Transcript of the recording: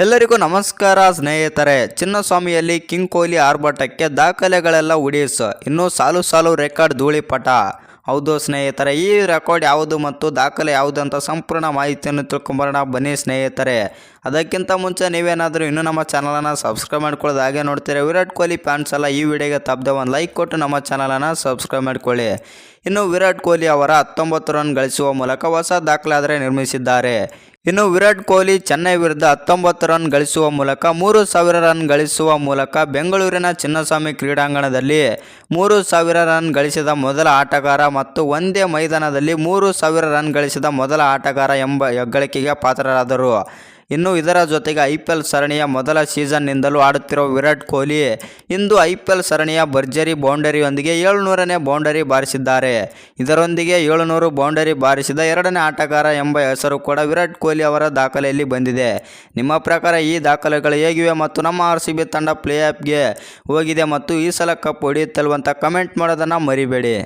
ಎಲ್ಲರಿಗೂ ನಮಸ್ಕಾರ ಸ್ನೇಹಿತರೆ. ಚಿನ್ನಸ್ವಾಮಿಯಲ್ಲಿ ಕಿಂಗ್ ಕೊಹ್ಲಿ ಆರ್ಭಟಕ್ಕೆ ದಾಖಲೆಗಳೆಲ್ಲ ಉಡೀಸ್. ಇನ್ನು ಸಾಲು ಸಾಲು ರೆಕಾರ್ಡ್ ಧೂಳಿಪಟ. ಹೌದು ಸ್ನೇಹಿತರೆ, ಈ ರೆಕಾರ್ಡ್ ಯಾವುದು ಮತ್ತು ದಾಖಲೆ ಯಾವುದು ಅಂತ ಸಂಪೂರ್ಣ ಮಾಹಿತಿಯನ್ನು ತಿಳ್ಕೊಂಬರೋಣ. ಬನ್ನಿ ಸ್ನೇಹಿತರೆ. ಅದಕ್ಕಿಂತ ಮುಂಚೆ ನೀವೇನಾದರೂ ಇನ್ನೂ ನಮ್ಮ ಚಾನಲನ್ನು ಸಬ್ಸ್ಕ್ರೈಬ್ ಮಾಡ್ಕೊಳ್ಳೋದು ಹಾಗೆ ನೋಡ್ತೀರಾ? ವಿರಾಟ್ ಕೊಹ್ಲಿ ಫ್ಯಾನ್ಸ್ ಎಲ್ಲ ಈ ವಿಡಿಯೋಗೆ ತಪ್ಪದೆ ಒಂದು ಲೈಕ್ ಕೊಟ್ಟು ನಮ್ಮ ಚಾನಲನ್ನು ಸಬ್ಸ್ಕ್ರೈಬ್ ಮಾಡ್ಕೊಳ್ಳಿ. ಇನ್ನು ವಿರಾಟ್ ಕೊಹ್ಲಿ ಅವರ ಹತ್ತೊಂಬತ್ತು ರನ್ ಗಳಿಸುವ ಮೂಲಕ ಹೊಸ ದಾಖಲಾದರೆ ನಿರ್ಮಿಸಿದ್ದಾರೆ. ಇನ್ನು ವಿರಾಟ್ ಕೊಹ್ಲಿ ಚೆನ್ನೈ ವಿರುದ್ಧ ಹತ್ತೊಂಬತ್ತು ರನ್ ಗಳಿಸುವ ಮೂಲಕ ಮೂರು ಸಾವಿರ ರನ್ ಗಳಿಸುವ ಮೂಲಕ ಬೆಂಗಳೂರಿನ ಚಿನ್ನಸ್ವಾಮಿ ಕ್ರೀಡಾಂಗಣದಲ್ಲಿ ಮೂರು ಸಾವಿರ ರನ್ ಗಳಿಸಿದ ಮೊದಲ ಆಟಗಾರ ಮತ್ತು ಒಂದೇ ಮೈದಾನದಲ್ಲಿ ಮೂರು ಸಾವಿರ ರನ್ ಗಳಿಸಿದ ಮೊದಲ ಆಟಗಾರ ಎಂಬ ಹೆಗ್ಗಳಿಕೆಗೆ ಪಾತ್ರರಾದರು. ಇನ್ನು ಇದರ ಜೊತೆಗೆ ಐ ಪಿ ಎಲ್ ಸರಣಿಯ ಮೊದಲ ಸೀಸನ್ನಿಂದಲೂ ಆಡುತ್ತಿರುವ ವಿರಾಟ್ ಕೊಹ್ಲಿ ಇಂದು ಐ ಪಿ ಎಲ್ ಸರಣಿಯ ಭರ್ಜರಿ ಬೌಂಡರಿಯೊಂದಿಗೆ ಏಳುನೂರನೇ ಬೌಂಡರಿ ಬಾರಿಸಿದ್ದಾರೆ. ಇದರೊಂದಿಗೆ ಏಳುನೂರು ಬೌಂಡರಿ ಬಾರಿಸಿದ ಎರಡನೇ ಆಟಗಾರ ಎಂಬ ಹೆಸರು ಕೂಡ ವಿರಾಟ್ ಕೊಹ್ಲಿ ಅವರ ದಾಖಲೆಯಲ್ಲಿ ಬಂದಿದೆ. ನಿಮ್ಮ ಪ್ರಕಾರ ಈ ದಾಖಲೆಗಳು ಹೇಗಿವೆ ಮತ್ತು ನಮ್ಮ ಆರ್ ಸಿ ಬಿ ತಂಡ ಪ್ಲೇ ಆಫ್ಗೆ ಹೋಗಿದೆ ಮತ್ತು ಈ ಸಲ ಕಪ್ ಹೊಡೆಯುತ್ತಲ್ವಂತ ಕಮೆಂಟ್ ಮಾಡೋದನ್ನು ಮರಿಬೇಡಿ.